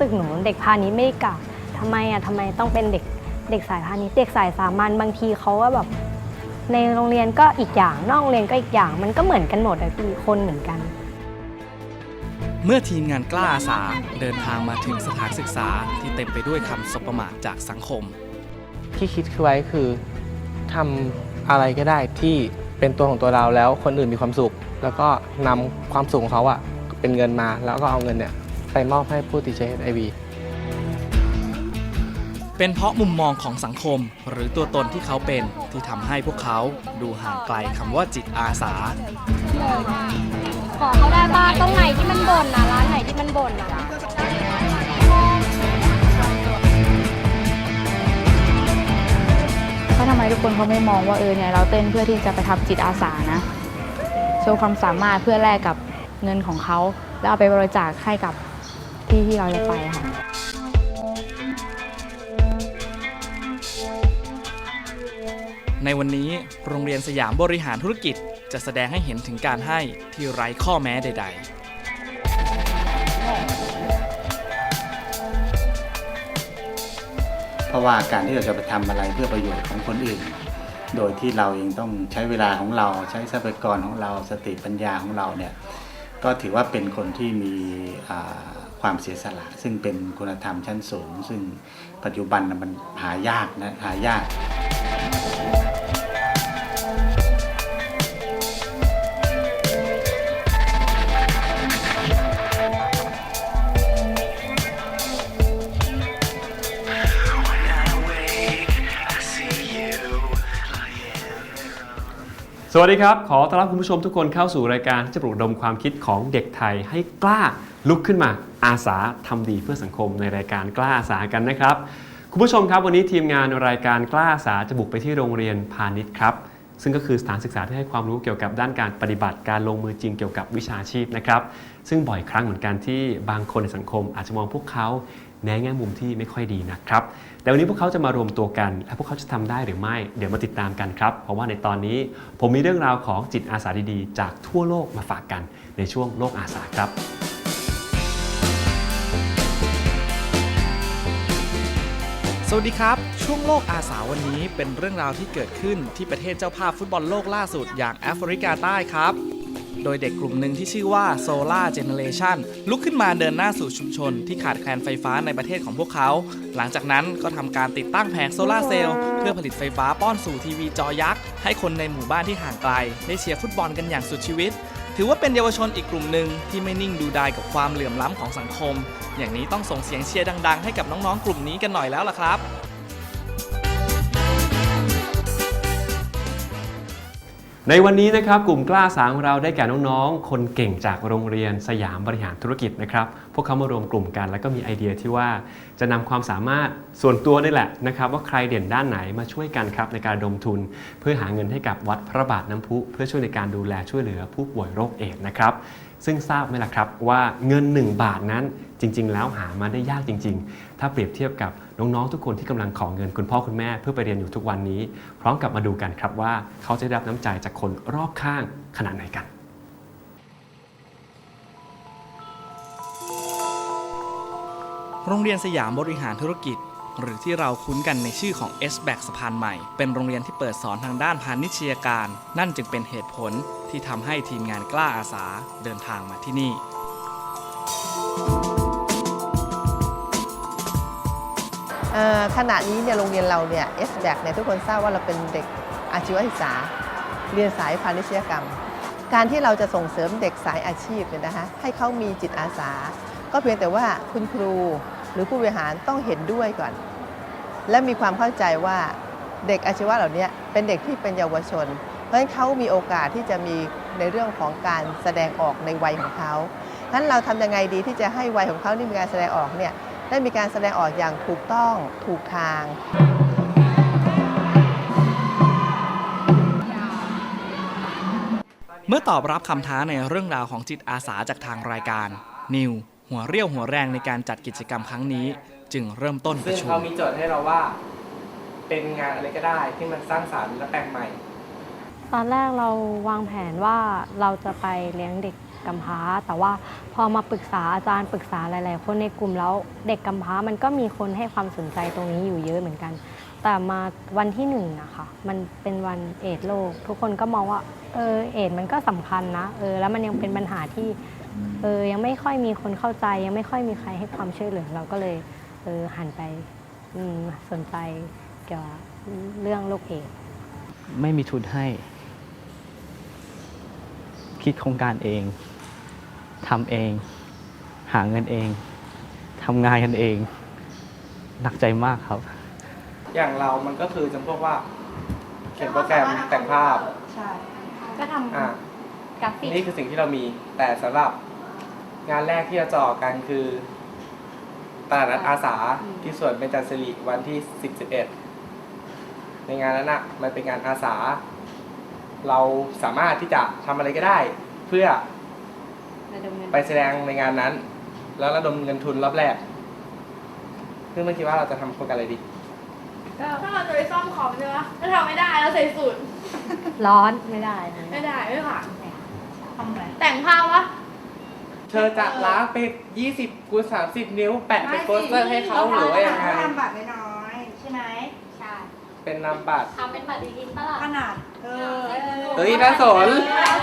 สึกหนูเด็กพาณิชย์ไม่ได้กลับทำไมอะทำไมต้องเป็นเด็กเด็กสายพาณิชย์เด็กสายสามัญบางทีเขาก็แบบในโรงเรียนก็อีกอย่างนอกโรงเรียนก็อีกอย่าง มันก็เหมือนกันหมดอะพี่คนเหมือนกัน เมื่อทีมงานกล้าอาสาเดินทางมาถึงสถานศึกษาที่เต็มไปด้วยคำสบประมาทจากสังคม ที่คิดไว้คือทำอะไรก็ได้ที่เป็นตัวของตัวเราแล้วคนอื่นมีความสุข แล้วก็นำความสุขของเขาอะเป็นเงินมาแล้วก็เอาเงินเนี่ย ไปมอบให้ผู้ติดเชื้อ HIV เป็นเพราะมุมมองของสังคมหรือตัวตนที่เขาเป็นที่ทำให้พวกเขาดูห่างไกลคำว่าจิตอาสา ขอเขาได้บ้างตรงไหนที่มันบ่นนะร้านไหนที่มันบ่นนะว่าทำไมทุกคนเขาไม่มองว่าเออเนี่ยเราเต้นเพื่อที่จะไปทำจิตอาสานะ โชว์ความสามารถเพื่อแลกกับเงินของเขา แล้วเอาไปบริจาคให้กับ ที่ที่เราจะไปค่ะในวันนี้โรงเรียนสยามบริหารธุรกิจจะแสดงให้เห็นถึงการให้ที่ไร้ข้อแม้ใด ๆเพราะว่าการที่เราจะไปทำอะไรเพื่อประโยชน์ของคนอื่น โดยที่เราเองต้องใช้เวลาของเราใช้ทรัพยากรของเราสติปัญญาของเราเนี่ยก็ถือว่าเป็นคนที่มีา ความเสียสละ ซึ่งเป็นคุณธรรมชั้นสูง ซึ่งปัจจุบันมันหายากนะหายาก สวัสดีครับ ขอต้อนรับคุณผู้ชมทุกคนเข้าสู่รายการที่จะปลุกระดมความคิดของเด็กไทยให้กล้าลุกขึ้นมาอาสาทำดีเพื่อสังคมในรายการกล้าอาสากันนะครับ คุณผู้ชมครับวันนี้ทีมงานรายการกล้าอาสาจะบุกไปที่โรงเรียนพาณิชย์ครับ ซึ่งก็คือสถานศึกษาที่ให้ความรู้เกี่ยวกับด้านการปฏิบัติการลงมือจริงเกี่ยวกับวิชาชีพนะครับ ซึ่งบ่อยครั้งเหมือนกันที่บางคนในสังคมอาจจะมองพวกเขา ในแง่มุมที่ไม่ค่อยดีนะครับ แต่วันนี้พวกเขาจะมารวมตัวกัน และพวกเขาจะทำได้หรือไม่ เดี๋ยวมาติดตามกันครับ เพราะว่าในตอนนี้ผมมีเรื่องราวของจิตอาสาดีๆ จากทั่วโลกมาฝากกันในช่วงโลกอาสาครับสวัสดีครับ ช่วงโลกอาสาวันนี้เป็นเรื่องราวที่เกิดขึ้นที่ประเทศเจ้าภาพฟุตบอลโลกล่าสุดอย่างแอฟริกาใต้ครับ โดยเด็กกลุ่มหนึ่งที่ชื่อว่า Solar Generation ลุกขึ้นมาเดินหน้าสู่ชุมชน ที่ขาดแคลนไฟฟ้าในประเทศของพวกเขา หลังจากนั้นก็ทำการติดตั้งแผงโซลาเซลล์เพื่อผลิตไฟฟ้าป้อนสู่ทีวีจอยักษ์ ให้คนในหมู่บ้านที่ห่างไกล ได้เชียร์ฟุตบอลกันอย่างสุดชีวิต ถือว่าเป็นเยาวชนอีกกลุ่มหนึ่งที่ไม่นิ่งดูดายกับความเหลื่อมล้ำของสังคม อย่างนี้ต้องส่งเสียงเชียร์ดัง ๆ ให้กับน้องๆกลุ่มนี้กันหน่อยแล้วล่ะครับ ในวันนี้นะครับกลุ่มกล้าสาของเราได้แก่น้องๆ คนเก่งจากโรงเรียนสยามบริหารธุรกิจนะครับ พวกเขามารวมกลุ่มกัน แล้วก็มีไอเดียที่ว่าจะนำความสามารถส่วนตัวนี่แหละนะครับว่าใครเด่นด้านไหนมาช่วยกันครับในการดมทุน เพื่อหาเงินให้กับวัดพระบาทน้ำพุ เพื่อช่วยในการดูแลช่วยเหลือผู้ป่วยโรคเอดส์นะครับซึ่งทราบไหมล่ะครับว่าเงิน 1 บาทนั้นจริง ๆ แล้วหามาได้ยากจริง ๆ ถ้าเปรียบเทียบกับ น้องๆทุกคนที่กำลังขอเงินคุณพ่อคุณแม่เพื่อไปเรียนอยู่ทุกวันนี้ พร้อมกับมาดูกันครับว่าเขาจะได้รับน้ำใจจากคนรอบข้างขนาดไหนกัน โรงเรียนสยามบริหารธุรกิจ หรือที่เราคุ้นกันในชื่อของ s b a c สะพานใหม่ เป็นโรงเรียนที่เปิดสอนทางด้านพาณิชยการ นั่นจึงเป็นเหตุผลที่ทำให้ทีมงานกล้าอาสาเดินทางมาที่นี่ ขณะนี้เนี่ยโรงเรียนเราเนี่ย s b a c เนี่ยทุกคนทราบว่าเราเป็นเด็กอาชีวศึกษา เรียนสายพาณิชยกรรม การที่เราจะส่งเสริมเด็กสายอาชีพเนี่ยนะคะให้เขามีจิตอาสา ก็เพียงแต่ว่าคุณครูหรือผู้บริหารต้องเห็นด้วยก่อน และมีความเข้าใจว่าเด็กอาชีวะเหล่านี้เป็นเด็กที่เป็นเยาวชน เพราะฉะนั้นเขามีโอกาสที่จะมีในเรื่องของการแสดงออกในวัยของเขาฉะนั้นเราทำยังไงดีที่จะให้วัยของเขานี่มีการแสดงออกเนี่ย ได้มีการแสดงออกอย่างถูกต้องถูกทางเมื่อตอบรับคำท้าในเรื่องราวของจิตอาสาจากทางรายการ นิว หัวเรี่ยวหัวแรงในการจัดกิจกรรมครั้งนี้ จึงเริ่มต้นประซึ่งชุมเขามีโจทย์ให้เราว่า เป็นงานอะไรก็ได้ที่มันสร้างสรรค์และแปลกใหม่ ตอนแรกเราวางแผนว่าเราจะไปเลี้ยงเด็ก กำพร้า แต่ว่าพอมาปรึกษาอาจารย์ปรึกษาหลาย ๆ คนในกลุ่มแล้วเด็กกำพร้ามันก็มีคนให้ความสนใจตรงนี้อยู่เยอะเหมือนกัน แต่มาวันที่หนึ่งอะค่ะมันเป็นวันเอดโลก ทุกคนก็มองว่าเออเอดมันก็สำคัญนะเออแล้วมันยังเป็นปัญหาที่เออยังไม่ค่อยมีคนเข้าใจ ยังไม่ค่อยมีใครให้ความช่วยเหลือเราก็เลยเออหันไปสนใจเกี่ยวกับเรื่องโรคเอดไม่มีทุนให้ คิดโครงการเองทำเอง หาเงินเองทำงานกันเอง หนักใจมากครับ อย่างเรามันก็คือจำพวกว่า เขียนโปรแกรมแต่งภาพก็ทอะำกราฟิก นี่คือสิ่งที่เรามี แต่สำหรับงานแรกที่เราจะออกกันคือตลาดนัดอาสาที่สวนเบญจศิริวันที่ 10 11 ในงานนั้นอะมันเป็นงานอาสา เราสามารถที่จะทำอะไรก็ได้ เพื่อไปแสดงในงานนั้น แล้วระดมเงินทุนรอบแรก ซึ่งไม่คิดว่าเราจะทำโครงการอะไรดีถ้าเราจะไปซ่อมคอมใช่ไหมถ้าทำไม่ได้เราใส่สูตรร้อนไม่ได้ไม่ได้ไม่ผ่านทำไงแต่งภาพวะ เธอจะล้างไป20คูณ30 นิ้ว แปะเป็นโปสเตอร์ให้เขาหรือว่ายังไง ทำบัตรน้อยๆใช่ไหมใช่ เป็นนามบัตร ทำเป็นปฏิทินปะล่ะขนาด เออเฮ้ยน่าสน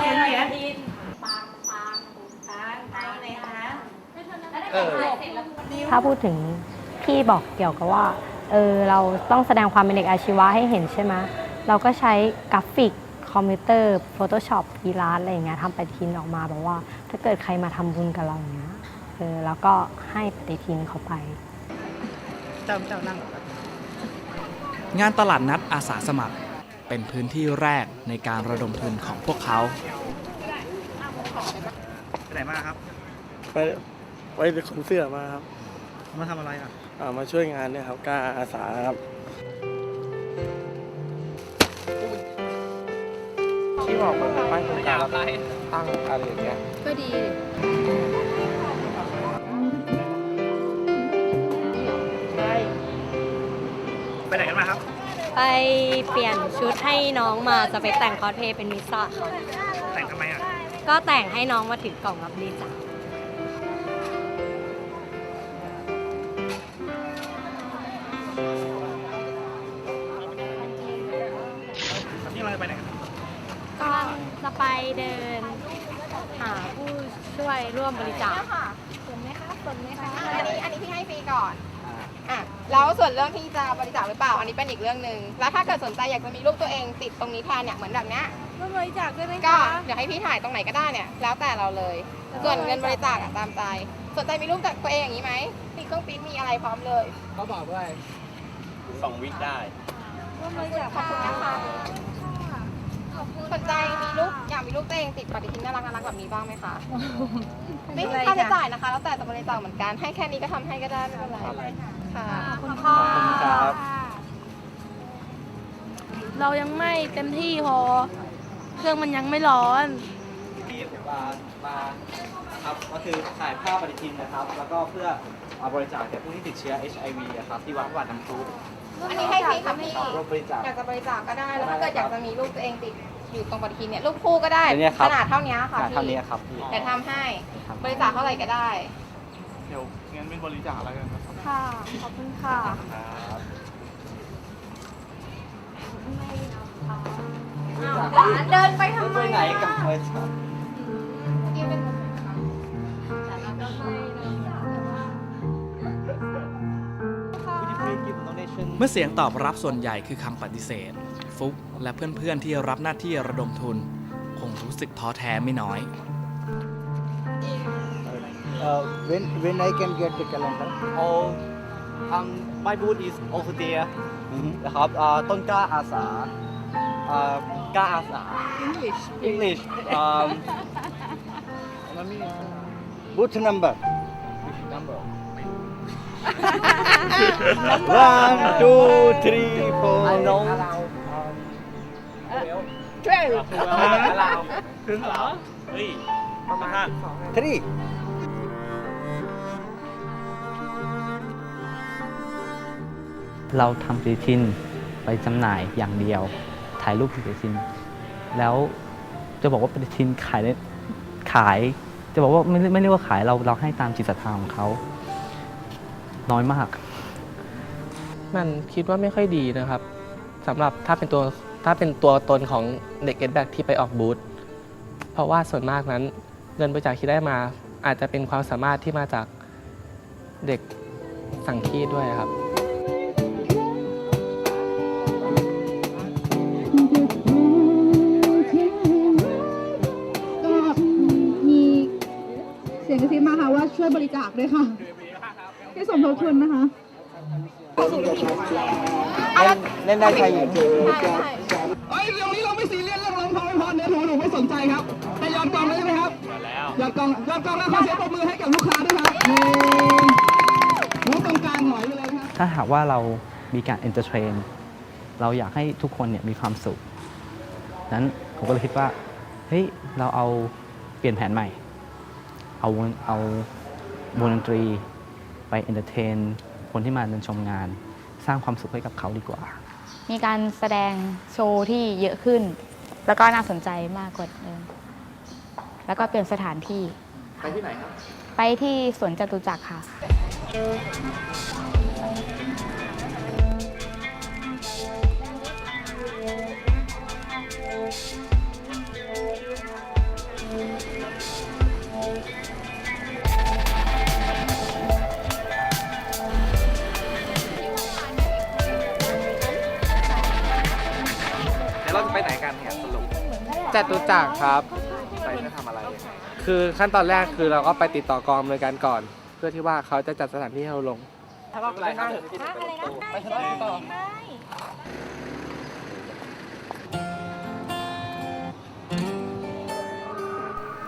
เขียนเขียนปางปางตางตางเลยคะเออถ้าพูดถึงพี่บอกเกี่ยวกับว่า เออเราต้องแสดงความเป็นเด็กอาชีวะให้เห็นใช่ไหมเราก็ใช้กราฟิกคอมพิวเตอร์ Photoshop อีลาสอะไรอย่างเงี้ยทำปฏิทินออกมาแบบว่า ถ้าเกิดใครมาทำบุญกับเราอย่างเงี้ยเออแล้วก็ให้ปฏิทินเขาไปงานตลาดนัดอาสาสมัคร เป็นพื้นที่แรกในการระดมทุนของพวกเขาไปไหนมาครับไปไปขนเสื้อมาครับ มาทำอะไรอะอ่ามาช่วยงานเนี่ยครับกล้าอาสาครับที่บอกว่าป้ายโครงการแล้วตั้งอะไรอย่างเงี้ยก็ดี ไปเปลี่ยนชุดให้น้องมาจะไปแต่งคอสเพลย์เป็นมิสซ่าค่ะแต่งทำไมอะก็แต่งให้น้องมาถึงกล่องรับบริจาคนี่เราจะไปไหนกันก็จะไปเดิน หาผู้ช่วยร่วมบริจาคอันนี้อันนี้พี่ให้ฟรีก่อน อะแล้วส่วนเรื่องที่จะบริจาคหรือเปล่า อันนี้เป็นอีกเรื่องหนึ่งแล้วถ้าเกิดสนใจอยากจะมีรูปตัวเองติดตรงนี้แทนเนี่ยเหมือนแบบเนี้ยก็บริจาคได้ไหมก็คะเดี๋ยวให้พี่ถ่ายตรงไหนก็ได้เนี่ยแล้วแต่เราเลย ส่วนเงินบริจาคอะตามใจสนใจมีรูปจากตัวเองอย่างนี้ไหมมีเครื่องปริ้นท์มีอะไรพร้อมเลย เขาบอกว่า สองวิคได้ก็บริจาคขอบคุณนะคะสนใจมีรูปอยากมีรูปตัวเองติดปฏิทินน่ารักน่ารักแบบนี้บ้างไหมคะ ไม่มีค่าใช้จ่ายนะคะ แล้วแต่จะบริจาคเหมือนกันให้แค่นี้ก็ทำให้ก็ได้ไม่เป็นไร ค่ะ ขอบคุณค่ะ ขอบคุณครับ เรายังไม่เต็มที่พอ เครื่องมันยังไม่ร้อน ที่มามาครับก็คือถ่ายภาพปฏิทินนะครับ แล้วก็เพื่อเอาบริจาคแก่ผู้ที่ติดเชื้อ HIV อะครับที่วัดวัดน้ำพุอันนี้ให้ฟรีค่ะพี่ ร่วมบริจาค อยากจะบริจาคก็ได้ แล้วถ้าเกิดอยากจะมีรูปตัวเองติดอยู่ตรงปฏิทินเนี่ยรูปคู่ก็ได้อันเนี้ยครัขบนาดเท่านี้ค่ะขนาดพี่เท่านี้ครับพี่เดี๋ยวทำให้บริจาคเท่าไหร่ก็ได้ เดี๋ยวงั้นเป็นบริจาคแล้วกันครับค่ะ ขอบคุณค่ะเดินไปทำไมไปไหนกับบริจาคเมื่อเสียงตอบรับส่วนใหญ่คือคำปฏิเสธ ฟุกและเพื่อนๆที่รับหน้าที่ระดมทุน คงรู้สึกท้อแท้ไม่น้อย Uh, when when I can get the calendar? Oh, um, my booth is over there. นะครับอ่าต้นกล้าอาสาอ่ากล้าอาสา English English um booth number which number one two three four I know twelve ถึงเหรอ เฮ้ย ประมาณ three เราทำปฏิทินไปจำหน่ายอย่างเดียว ถ่ายรูปปฏิทิน แล้วจะบอกว่าปฏิทินขายได้ขาย จะบอกว่าไม่ไม่เรียกว่าขายเราเราให้ตามจิตศรัทธาของเขาน้อยมาก มันคิดว่าไม่ค่อยดีนะครับสำหรับถ้าเป็นตัวถ้าเป็นตัวตนของเด็กเก็ตแบ็กที่ไปออกบูธเพราะว่าส่วนมากนั้นเงินบริจาคที่ได้มา อาจจะเป็นความสามารถที่มาจากเด็กสังคีตด้วยครับ ช่วยบริจาคด้วยค่ะให้สมทบทุนนะคะเล่นได้ชายหญิงเอ้ยเรื่องนี้เราไม่ซีเรียสเรื่องร้องเพลงไม่พอเนื้อถูหนูไม่สนใจครับให้ยอดกองเลยใช่ไหมครับยอดกองยอดกองแล้วขอเสียงปรบมือให้กับลูกค้าด้วยครับหนึ่งหนูตรงกลางหน่อยไปเลยครับถ้าหากว่าเรามีการเอนเตอร์เทนเราอยากให้ทุกคนเนี่ยมีความสุขนั้นผมก็เลยคิดว่าเฮ้ยเราเอาเปลี่ยนแผนใหม่ เอาวงเอา วงดนตรี ไปเอนเตอร์เทน คนที่มาเดินชมงาน สร้างความสุขให้กับเขาดีกว่า มีการแสดงโชว์ที่เยอะขึ้น แล้วก็น่าสนใจมากกว่าเดิมแล้วก็เปลี่ยนสถานที่ ไปที่ไหนครับ ไปที่สวนจตุจักรค่ะ จตุจักรครับ ไปเพื่อทำอะไรยังไงคือขั้นตอนแรกคือเราก็ไปติดต่อกองอำนวยการก่อน เพื่อที่ว่าเขาจะจัดสถานที่ให้เราลงอะไรนะไปทะเลาะต่อ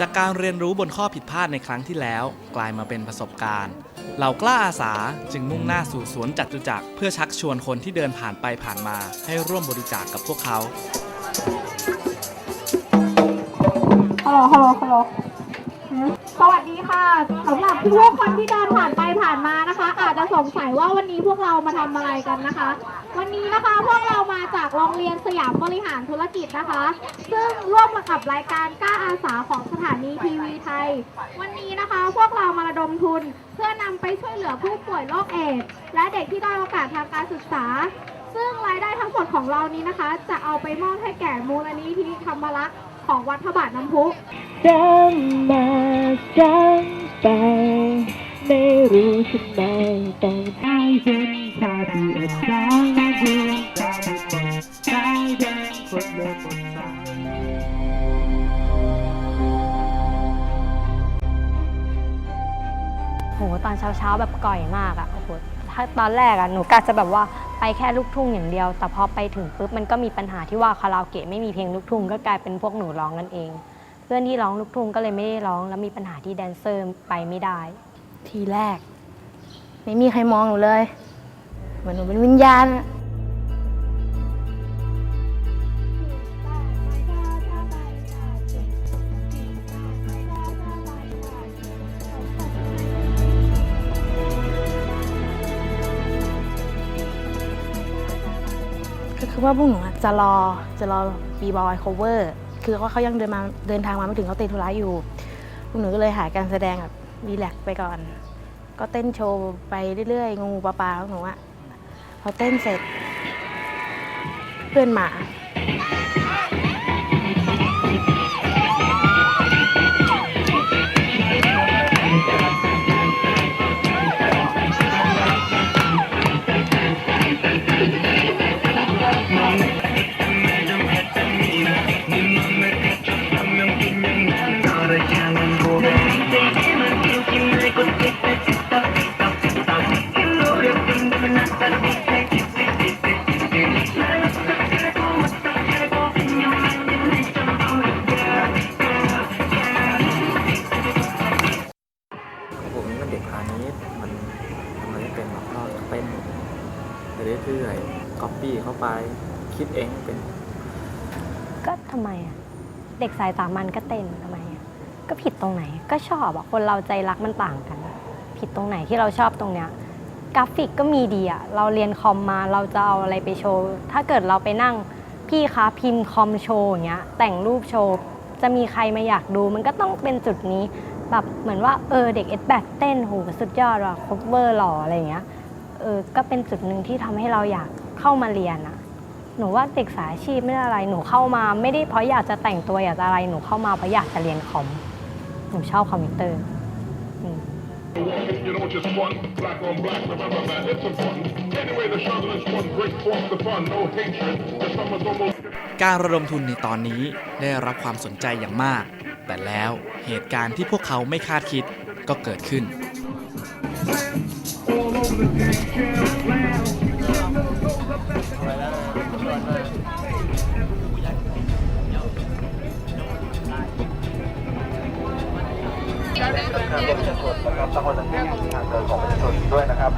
จากการเรียนรู้บนข้อผิดพลาดในครั้งที่แล้ว กลายมาเป็นประสบการณ์ เหล่ากล้าอาสาจึงมุ่งหน้าสู่สวนจัตุจักรเพื่อชักชวนคนที่เดินผ่านไปผ่านมา ให้ร่วมบริจาคกับพวกเขา ฮัลโหลฮัลโหลฮัลโหลสวัสดีค่ะสำหรับทุกคนที่เดินผ่านไปผ่านมานะคะ อาจจะสงสัยว่าวันนี้พวกเรามาทำอะไรกันนะคะ วันนี้นะคะพวกเรามาจากโรงเรียนสยามบริหารธุรกิจนะคะ ซึ่งร่วมมากับรายการกล้าอาสาของสถานีทีวีไทย วันนี้นะคะพวกเรามาระดมทุน เพื่อนำไปช่วยเหลือผู้ป่วยโรคเอดส์และเด็กที่ด้อยโอกาสทางการศึกษา ซึ่งรายได้ทั้งหมดของเรานี้นะคะ จะเอาไปมอบให้แก่มูลนิธิธรรมรักษ์ ของวัดพระบาทน้ำพุจำมาจำไปไม่รู้ทำไมต้องให้ฉันชาที่อับสางและดวงตาไม่เปิดใจแดงคนเดินบนสายโหตอนเช้าๆแบบก่อยมากอะโอ้โหถ้าตอนแรกอะหนูกะจะแบบว่า ไปแค่ลูกทุ่งอย่างเดียว แต่พอไปถึงปุ๊บมันก็มีปัญหาที่ว่าคาราโอเกะไม่มีเพลงลูกทุ่งก็กลายเป็นพวกหนูร้องกันเอง เพื่อนที่ร้องลูกทุ่งก็เลยไม่ได้ร้อง แล้วมีปัญหาที่แดนเซอร์ไปไม่ได้ ทีแรก ไม่มีใครมองหนูเลยเหมือนหนูเป็นวิญญาณอะ คือว่าพวกหนูอะจะรอจะรอบีบอยคเวอร์คือว่าเขายังเดินมาเดินทางมาไม่ถึงเขาติดธุระอยู่พวกหนูก็เลยหาการแสดงแบบรีแลกซ์ไปก่อน ก็เต้นโชว์ไปเรื่อยๆงูปลาปลาของหนูอะพอเต้นเสร็จ เพื่อนหมา สายสามัญก็เต้นทำไมอะก็ผิดตรงไหน ก็ชอบอะคนเราใจรักมันต่างกัน ผิดตรงไหนที่เราชอบตรงเนี้ยกราฟิกก็มีดีอะเราเรียนคอมมาเราจะเอาอะไรไปโชว์ ถ้าเกิดเราไปนั่งพี่คะพิมพ์คอมโชว์อย่างเงี้ย แต่งรูปโชว์ จะมีใครมาอยากดู มันก็ต้องเป็นจุดนี้แบบเหมือนว่าเออเด็กเอสแบกเต้นโหสุดยอดว่ะคบเวอร์หล่ออะไรอย่างเงี้ยเออก็เป็นจุดหนึ่งที่ทำให้เราอยากเข้ามาเรียนอะ หนูว่าเด็กสายอาชีพไม่ได้อะไร หนูเข้ามาไม่ได้เพราะอยากจะแต่งตัวอยากจะอะไร หนูเข้ามาเพราะอยากจะเรียนคอม หนูชอบคอมพิวเตอร์ You know, just one black on black. Remember, man, it's a fun. Anyway, the shotgun's one break forth the fun. No hatred. The summer's almost. การระดมทุนในตอนนี้ได้รับความสนใจอย่างมาก แต่แล้วเหตุการณ์ที่พวกเขาไม่คาดคิดก็เกิดขึ้นการ ลงประชาชนนะครับต้องมางเกตการเดินของประชาชนด้วยนะครับ